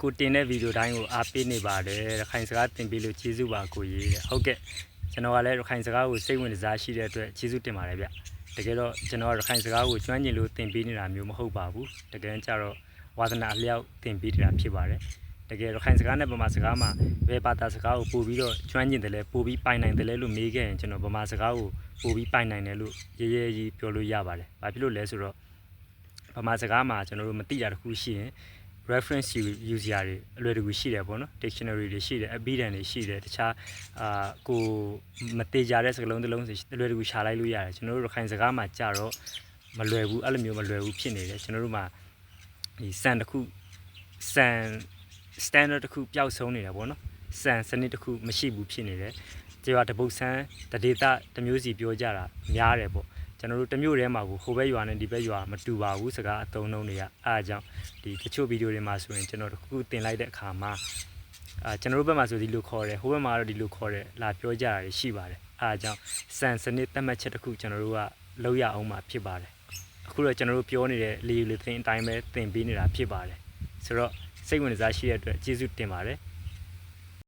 ကိုတင်တဲ့ဗီဒီယိုတိုင်းကိုအားပေးနေပါတယ်ရခိုင်စကားတင်ပေးလို့ကျေးဇူးပါကိုကြီးတဲ့ဟုတ်ကဲ့ကျွန်တော်ကလည်းရခိုင်စကားကိုစိတ်ဝင်စားရှိတဲ့အတွက်ကျေးဇူးတင်ပါတယ်ဗျတကယ်တော့ကျွန်တော်ကရခိုင်စကားကိုကျွမ်းကျင်လို့တင်ပေးနေတာမျိုးမဟုတ်ပါဘူးတကယ်ကြတော့ဝါသနာအလျောက်တင်ပေးနေတာဖြစ်ပါတယ်တကယ်ရခိုင်စကားနဲ့ဗမာစကားမှာဘယ်ဘာသာစကားကိုပို့ပြီးတော့ကျွမ်းကျင်တယ်လဲပို့ပြီးပိုင်နိုင်တယ်လဲလို့မေးခဲ့ရင်ကျွန်တော်ဗမာစကားကိုပို့ပြီးပိုင်နိုင်တယ်လို့ရေးရေးကြီးပြောလို့ရပါတယ်ဘာဖြစ်လို့လဲဆိုတော့ဗမာစကားမှာကျွန်တော်တို့မသိတာတစ်ခုရှိရင် reference use ရာတွေအလွယ်တကူရှိတယ်ပေါ့နော် dictionary တွေရှိတယ် abidance တွေရှိတယ်တခြားအာကိုမတေကြတဲ့စကားလုံးတစ်လုံးစီအလွယ်တကူရှာလိုက်လို့ရတယ်ကျွန်တော်တို့ရခိုင်စကားမှာကြတော့မလွယ်ဘူးအဲ့လိုမျိုးမလွယ်ဘူးဖြစ်နေတယ်ကျွန်တော်တို့မှာဒီစံတစ်ခုစံ standard တစ်ခုပျောက်ဆုံးနေတယ်ပေါ့နော်စံစနစ်တစ်ခုမရှိဘူးဖြစ်နေတယ်ကျေကတပုတ်ဆန်းတဒေတာတစ်မျိုးစီပြောကြတာများတယ်ပေါ့ ကျွန်တော်တို့တစ်မျိုးတည်းမှာကိုဟိုဘက်ရွာနဲ့ဒီဘက်ရွာမတူပါဘူးစကားအသုံးနှုန်းတွေကအားအကြောင်းဒီတချို့ဗီဒီယိုတွေမှာဆိုရင်ကျွန်တော်တစ်ခုခုတင်လိုက်တဲ့အခါမှာအာကျွန်တော်တို့ဘက်မှာဆိုဒီလိုခေါ်တယ်ဟိုဘက်မှာတော့ဒီလိုခေါ်တယ်လာပြောကြတာတွေရှိပါတယ်အားအကြောင်းစံစနစ်သတ်မှတ်ချက်တစ်ခုကျွန်တော်တို့ကလောက်ရအောင်မှာဖြစ်ပါတယ်အခုတော့ကျွန်တော်တို့ပြောနေတဲ့လေယူလေသင်းအတိုင်းပဲသင်ပေးနေတာဖြစ်ပါတယ်ဆိုတော့စိတ်ဝင်စားရှိတဲ့အတွက်ကျေးဇူးတင်ပါတယ်